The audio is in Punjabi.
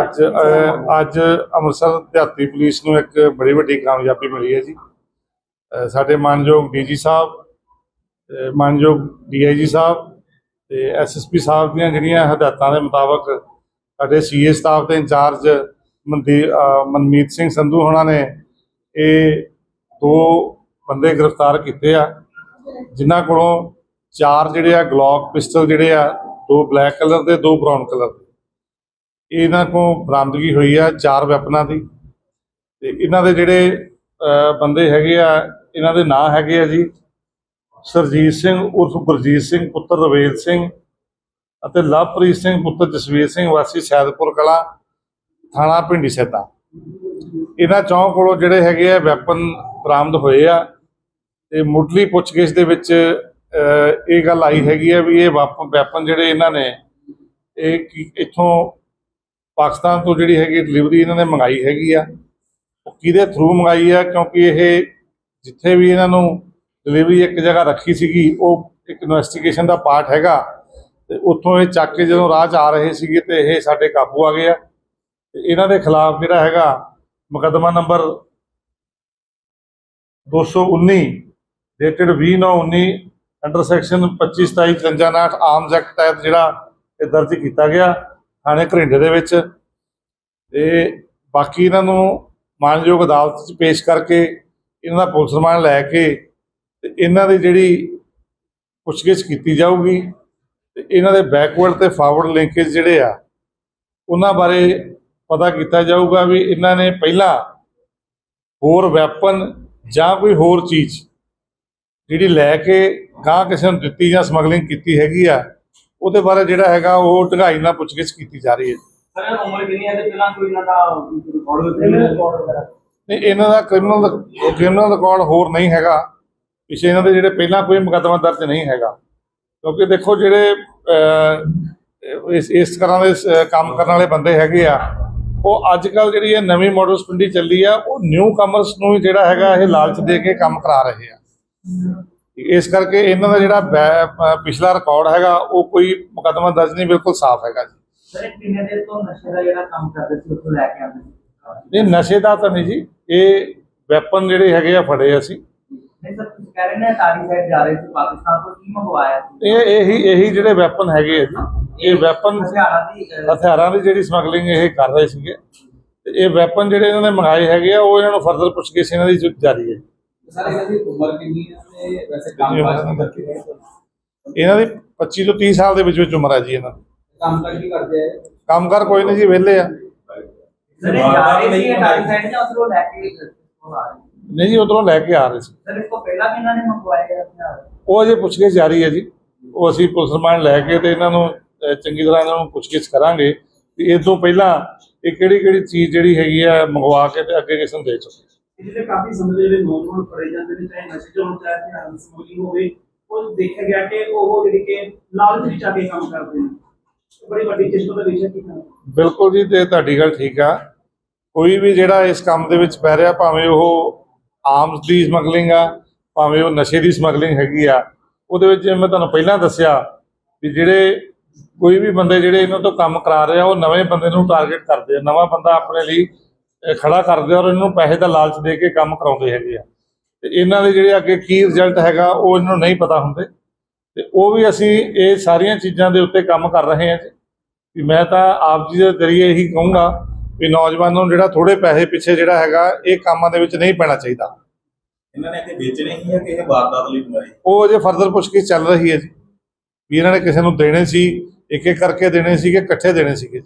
ਅੱਜ ਅਹ, ਅੱਜ ਅੰਮ੍ਰਿਤਸਰ ਦਿਹਾਤੀ ਪੁਲਿਸ ਨੂੰ ਇੱਕ ਬੜੀ ਵੱਡੀ ਕਾਮਯਾਬੀ ਮਿਲੀ ਹੈ ਜੀ। ਅਹ, ਸਾਡੇ ਮਾਨਯੋਗ ਡੀਜੀ ਸਾਹਿਬ ਤੇ ਮਾਨਯੋਗ ਡੀਆਈਜੀ ਸਾਹਿਬ ਤੇ ਐਸਐਸਪੀ ਸਾਹਿਬ ਦੀਆਂ ਜਿਹੜੀਆਂ ਹਦਾਇਤਾਂ ਦੇ ਮੁਤਾਬਕ ਸਾਡੇ ਸੀਏ ਸਟਾਫ ਦੇ ਇੰਚਾਰਜ ਮਨਦੀ ਅਹ, ਮਨਮੀਤ ਸਿੰਘ ਸੰਧੂ ਹੋਣਾ ਨੇ ਇਹ ਦੋ ਬੰਦੇ ਗ੍ਰਿਫਤਾਰ ਕੀਤੇ ਆ ਜਿਨ੍ਹਾਂ ਕੋਲੋਂ ਚਾਰ ਜਿਹੜੇ ਆ ਗਲੌਕ ਪਿਸਟਲ ਜਿਹੜੇ ਆ ਦੋ ਬਲੈਕ ਕਲਰ ਦੇ ਦੋ ਬ੍ਰਾਊਨ ਕਲਰ ਦੇ। ਇਹਨਾਂ ਕੋਲ ਬਰਾਮਦਗੀ ਹੋਈ ਆ ਚਾਰ ਵੈਪਨਾਂ ਦੀ। ਤੇ ਇਹਨਾਂ ਦੇ ਜਿਹੜੇ ਬੰਦੇ ਹੈਗੇ ਆ, ਇਹਨਾਂ ਦੇ ਨਾਂ ਹੈਗੇ ਆ ਜੀ। ਸਰਜੀਤ ਸਿੰਘ ਉਰਫ ਗੁਰਜੀਤ ਸਿੰਘ, ਪੁੱਤਰ ਰਵੇਲ ਸਿੰਘ ਅਤੇ ਲਵਪ੍ਰੀਤ ਸਿੰਘ, ਪੁੱਤਰ ਜਸਵੀਰ ਸਿੰਘ, ਵਾਸੀ ਸੈਦਪੁਰ ਕਲਾ, ਥਾਣਾ ਪਿੰਡੀ ਸੈਦਾ ਇਹਨਾਂ ਚੌਂ ਕੋਲੋਂ ਜਿਹੜੇ ਹੈਗੇ ਆ ਵੈਪਨ ਬਰਾਮਦ ਹੋਏ ਆ ਤੇ ਮੁੱਢਲੀ ਪੁੱਛਗਿੱਛ ਦੇ ਵਿੱਚ ਇਹ ਗੱਲ ਆਈ ਹੈਗੀ ਆ ਵੀ ਇਹ ਵੈਪਨ ਵੈਪਨ ਜਿਹੜੇ ਇਹਨਾਂ ਨੇ, ਇਹ ਕੀ- ਇੱਥੋਂ ਪਾਕਿਸਤਾਨ ਤੋਂ ਜਿਹੜੀ ਹੈਗੀ ਡਿਲੀਵਰੀ ਇਹਨਾਂ ਨੇ ਮੰਗਾਈ ਹੈਗੀ ਆ, ਉਹ ਕਿਹਦੇ ਥਰੂ ਮੰਗਾਈ ਆ? ਕਿਉਂਕਿ ਇਹ ਜਿੱਥੇ ਵੀ ਇਹਨਾਂ ਨੂੰ ਡਿਲੀਵਰੀ ਇੱਕ ਜਗ੍ਹਾ ਰੱਖੀ ਸੀਗੀ, ਉਹ ਇੱਕ ਇਨਵੈਸਟੀਗੇਸ਼ਨ ਦਾ ਪਾਰਟ ਹੈਗਾ। ਤੇ ਉੱਥੋਂ ਇਹ ਚੱਕ ਕੇ ਜਦੋਂ ਰਾਹ 'ਚ ਆ ਰਹੇ ਸੀਗੇ ਤੇ ਇਹ ਸਾਡੇ ਕਾਬੂ ਆ ਗਏ ਆ। ਤੇ ਇਹਨਾਂ ਦੇ ਖਿਲਾਫ ਜਿਹੜਾ ਹੈਗਾ ਮੁਕੱਦਮਾ number 219 dated 2919 under section 25 27 53 arms act ਤਹਿਤ ਜਿਹੜਾ ਇਹ ਦਰਜ ਕੀਤਾ ਗਿਆ। ਥਾਣੇ ਘਰਿੰਡੇ ਦੇ ਵਿੱਚ ਤੇ ਬਾਕੀ ਇਹਨਾਂ ਨੂੰ ਮਾਨਯੋਗ ਅਦਾਲਤ 'ਚ ਪੇਸ਼ ਕਰਕੇ ਇਹਨਾਂ ਦਾ ਪੁਲਿਸ ਰਿਮਾਂਡ ਲੈ ਕੇ ਤੇ ਇਹਨਾਂ ਦੀ ਜਿਹੜੀ ਪੁੱਛਗਿੱਛ ਕੀਤੀ ਜਾਊਗੀ ਤੇ ਇਹਨਾਂ ਦੇ ਬੈਕਵਰਡ ਤੇ ਫਾਰਵਰਡ ਲਿੰਕੇਜ ਜਿਹੜੇ ਆ, ਉਹਨਾਂ ਬਾਰੇ ਪਤਾ ਕੀਤਾ ਜਾਊਗਾ ਵੀ ਇਹਨਾਂ ਨੇ ਪਹਿਲਾਂ ਹੋਰ ਵੈਪਨ ਜਾਂ ਕੋਈ ਹੋਰ ਚੀਜ਼ ਜਿਹੜੀ ਲੈ ਕੇ ਗਾਂ ਕਿਸੇ ਨੂੰ ਦਿੱਤੀ ਜਾਂ ਸਮਗਲਿੰਗ ਕੀਤੀ ਹੈਗੀ ਆ ਉਹਦੇ ਬਾਰੇ ਜਿਹੜਾ ਹੈਗਾ ਉਹ ਢੰਗਾਈ ਨਾਲ ਪੁੱਛਗਿੱਛ ਕੀਤੀ ਜਾ ਰਹੀ ਹੈ। ਸਰ ਉਮਰ ਕਿੰਨੀ ਹੈ ਤੇ ਪਹਿਲਾਂ ਕੋਈ ਇਹਨਾਂ ਦਾ ਰਿਕਾਰਡ ਵਗੈਰਾ? ਨਹੀਂ ਇਹਨਾਂ ਦਾ ਕ੍ਰਿਮੀਨਲ ਕ੍ਰਿਮੀਨਲ ਰਿਕਾਰਡ ਹੋਰ ਨਹੀਂ ਹੈਗਾ। ਪਿਛੇ ਇਹਨਾਂ ਦੇ ਜਿਹੜੇ ਪਹਿਲਾਂ ਕੋਈ ਮੁਕੱਦਮਾ ਦਰਜ ਨਹੀਂ ਹੈਗਾ। ਕਿਉਂਕਿ ਦੇਖੋ ਜਿਹੜੇ ਇਸ ਇਸ ਤਰ੍ਹਾਂ ਦੇ ਕੰਮ ਕਰਨ ਵਾਲੇ ਬੰਦੇ ਹੈਗੇ ਆ ਉਹ ਅੱਜ ਕੱਲ ਜਿਹੜੀ ਇਹ ਨਵੀਂ ਮਾਡਲ ਸਪਿੰਡੀ ਚੱਲੀ ਆ ਉਹ ਨਿਊ ਕਮਰਸ ਨੂੰ ਜਿਹੜਾ ਹੈਗਾ ਇਹ ਲਾਲਚ ਦੇ ਕੇ ਕੰਮ ਕਰਾ ਰਹੇ ਆ। ਇਸ ਕਰਕੇ ਇਹਨਾਂ ਦਾ ਜਿਹੜਾ ਪਿਛਲਾ ਰਿਕਾਰਡ ਹੈਗਾ ਉਹ ਕੋਈ ਮੁਕੱਦਮਾ ਦਰਜ ਨਹੀਂ ਬਿਲਕੁਲ ਸਾਫ਼ ਹੈਗਾ ਜੀ। ਸਰ ਕਿੰਨੇ ਤੋਂ ਨਸ਼ੇ ਦਾ ਜਿਹੜਾ ਕੰਮ ਕਰਦੇ ਸੀ ਉੱਥੋਂ ਲੈ ਕੇ ਆਉਂਦੇ ਸੀ? ਇਹ ਨਸ਼ੇ ਦਾ ਤਾਂ ਨਹੀਂ ਜੀ। ਇਹ ਵੈਪਨ ਜਿਹੜੇ ਹੈਗੇ ਆ ਫੜੇ ਅਸੀਂ। ਇਹ ਇਹੀ ਇਹੀ ਜਿਹੜੇ ਵੈਪਨ ਹੈਗੇ ਆ ਜੀ। ਇਹ ਵੈਪਨ ਹਥਿਆਰਾਂ ਦੀ ਜਿਹੜੀ ਸਮਗਲਿੰਗ ਇਹ ਕਰ ਰਹੇ ਸੀਗੇ। ਇਹ ਵੈਪਨ ਜਿਹੜੇ ਇਹਨਾਂ ਨੇ ਮੰਗਾਏ ਹੈਗੇ ਆ ਉਹ ਇਹਨਾਂ ਨੂੰ ਫਰਦਰ ਪੁੱਛਗਿੱਛ ਇਹਨਾਂ ਦੀ ਜਾਰੀ ਹੈ। ਸਰ ਇਹਨਾਂ ਦੀ ਉਮਰ ਕਿੰਨੀ ਹੈ ਤੇ ਵੈਸੇ ਕੰਮ ਕਾਜ ਕੀ ਕਰਦੇ ਹੈ ਇਹਨਾਂ ਦੀ 25 ਤੋਂ 30 ਸਾਲ ਦੇ ਵਿੱਚ ਵਿੱਚ ਉਮਰ ਹੈ ਜੀ ਇਹਨਾਂ ਦੀ। ਕੰਮ ਕਾਜ ਕੀ ਕਰਦੇ ਹੈ ਕੰਮਕਾਰ ਕੋਈ ਨਹੀਂ ਜੀ ਵਿਹਲੇ ਆ। ਸਰ ਇਹ ਜਾ ਰਹੇ ਸੀ ਤਾਰੀ ਸਾਈਡ ਜਾਂ ਉੱਧਰੋਂ ਲੈ ਕੇ ਇੱਥੋਂ ਆ ਰਹੇ ਸੀ? ਨਹੀਂ ਜੀ ਉਧਰੋਂ ਲੈ ਕੇ ਆ ਰਹੇ ਸੀ। ਸਰ ਇਸ ਤੋਂ ਪਹਿਲਾਂ ਵੀ ਇਹਨਾਂ ਨੇ ਮੰਗਵਾਏ ਆ ਹਥਿਆਰ ਉਹ ਅਜੇ ਪੁੱਛਗਿੱਛ ਜਾਰੀ ਹੈ ਜੀ। ਉਹ ਅਸੀਂ ਪੁਲਿਸ ਰਿਮਾਂਡ ਲੈ ਕੇ ਤੇ ਇਹਨਾਂ ਨੂੰ ਚੰਗੀ ਤਰ੍ਹਾਂ ਇਹਨਾਂ ਨੂੰ ਪੁੱਛਗਿੱਛ ਕਰਾਂਗੇ। ਕਿ ਇਸ ਤੋਂ ਪਹਿਲਾਂ ਇਹ ਕਿਹੜੀ ਕਿਹੜੀ ਚੀਜ਼ ਜਿਹੜੀ ਹੈਗੀ ਆ ਮੰਗਵਾ ਕੇ ਤੇ ਅੱਗੇ ਕਿਸੇ ਨੂੰ ਦੇ ਚੁੱਕੇ। ਜਿਹੜੇ ਕਾਫੀ ਸਮੇਂ ਜਿਹੜੇ ਨੌਜਵਾਨ ਫੜੇ ਜਾਂਦੇ ਨੇ, ਚਾਹੇ ਨਸ਼ੇ ਚ ਹੋਣ, ਚਾਹੇ ਹਥਿਆਰਾਂ ਸਮਗਲਿੰਗ ਹੋਵੇ, ਉਹ ਦੇਖਿਆ ਗਿਆ ਕਿ ਉਹ ਜਿਹੜੇ ਕਿ ਲਾਲਚ ਵਿੱਚ ਆ ਕੇ ਕੰਮ ਕਰਦੇ ਨੇ। ਬੜੀ ਵੱਡੀ ਚਿੰਤਾ ਦਾ ਵਿਸ਼ਾ ਕੀ ਬਿਲਕੁਲ ਜੀ, ਤੇ ਤੁਹਾਡੀ ਗੱਲ ਠੀਕ ਆ। ਕੋਈ ਵੀ ਜਿਹੜਾ ਇਸ ਕੰਮ ਦੇ ਵਿੱਚ ਪੈ ਰਿਹਾ, ਭਾਵੇਂ ਉਹ ਆਰਮਸ ਦੀ ਸਮਗਲਿੰਗ ਆ, ਭਾਵੇਂ ਉਹ ਨਸ਼ੇ ਦੀ ਸਮਗਲਿੰਗ ਹੈਗੀ ਆ, ਉਹਦੇ ਵਿੱਚ ਮੈਂ ਤੁਹਾਨੂੰ ਪਹਿਲਾਂ ਦੱਸਿਆ ਵੀ ਜਿਹੜੇ ਕੋਈ ਵੀ ਬੰਦੇ ਜਿਹੜੇ ਇਹਨਾਂ ਤੋਂ ਕੰਮ ਕਰਾ ਰਹੇ ਆ, ਉਹ ਨਵੇਂ ਬੰਦੇ ਨੂੰ ਟਾਰਗੇਟ ਕਰਦੇ ਆ। ਨਵਾਂ ਬੰਦਾ ਆਪਣੇ ਲਈ ਖੜਾ ਕਰਦੇ ਔਰ ਇਹਨੂੰ ਪੈਸੇ ਦਾ ਲਾਲਚ ਦੇ ਕੇ ਕੰਮ ਕਰਾਉਂਦੇ ਹੈਗੇ ਆ। ਤੇ ਇਹਨਾਂ ਦੇ ਜਿਹੜੇ ਅੱਗੇ ਕੀ ਰਿਜ਼ਲਟ ਹੈਗਾ ਉਹ ਇਹਨਾਂ ਨੂੰ ਨਹੀਂ ਪਤਾ ਹੁੰਦੇ। ਤੇ ਉਹ ਵੀ ਅਸੀਂ ਇਹ ਸਾਰੀਆਂ ਚੀਜ਼ਾਂ ਦੇ ਉੱਤੇ ਕੰਮ ਕਰ ਰਹੇ ਹਾਂ ਜੀ। ਵੀ ਮੈਂ ਤਾਂ ਆਪ ਜੀ ਦੇ ਜ਼ਰੀਏ ਇਹੀ ਕਹੂੰਗਾ ਵੀ ਨੌਜਵਾਨਾਂ ਨੂੰ ਜਿਹੜਾ ਥੋੜੇ ਪੈਸੇ ਪਿੱਛੇ ਜਿਹੜਾ ਹੈਗਾ ਇਹ ਕੰਮਾਂ ਦੇ ਵਿੱਚ ਨਹੀਂ ਪੈਣਾ ਚਾਹੀਦਾ। ਇਹਨਾਂ ਨੇ ਇੱਥੇ ਵੇਚਣੇ ਹੀ ਆ ਕਿ ਇਹ ਵਾਰਦਾਤ ਲਈ ਮੰਗਾਏ ਉਹ ਅਜੇ ਫਰਦਰ ਪੁੱਛਗਿੱਛ ਚੱਲ ਰਹੀ ਹੈ ਜੀ। ਵੀ ਇਹਨਾਂ ਨੇ ਕਿਸੇ ਨੂੰ ਦੇਣੇ ਸੀ ਇੱਕ ਇੱਕ ਕਰਕੇ ਦੇਣੇ ਸੀਗੇ ਇਕੱਠੇ ਦੇਣੇ ਸੀਗੇ